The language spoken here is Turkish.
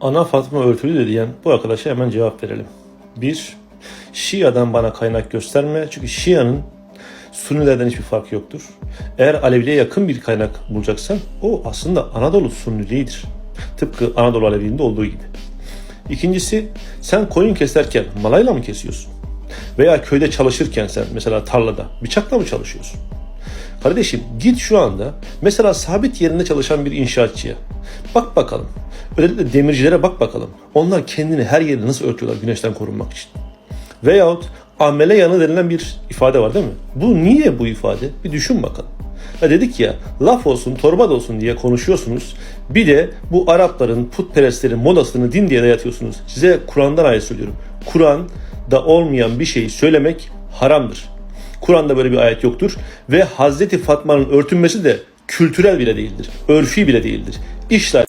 Ana Fatma örtülü de diyen bu arkadaşa hemen cevap verelim. Bir, Şia'dan bana kaynak gösterme. Çünkü Şia'nın Sunnilerden hiçbir farkı yoktur. Eğer Aleviliğe yakın bir kaynak bulacaksan o aslında Anadolu Sunniliğidir. Tıpkı Anadolu Aleviliğinde olduğu gibi. İkincisi sen koyun keserken malayla mı kesiyorsun? Veya köyde çalışırken sen mesela tarlada bıçakla mı çalışıyorsun? Kardeşim git şu anda mesela sabit yerinde çalışan bir inşaatçıya. Bak bakalım. Özellikle demircilere bak bakalım. Onlar kendini her yeri nasıl örtüyorlar güneşten korunmak için. Veyahut amele yanı denilen bir ifade var değil mi? Bu niye bu ifade? Bir düşün bakalım. Ha dedik ya laf olsun torba da olsun diye konuşuyorsunuz. Bir de bu Arapların putperestlerin modasını din diye dayatıyorsunuz. Size Kur'an'dan ayet söylüyorum. Kur'an'da olmayan bir şeyi söylemek haramdır. Kur'an'da böyle bir ayet yoktur. Ve Hazreti Fatma'nın örtünmesi de kültürel bile değildir. Örfi bile değildir. İşler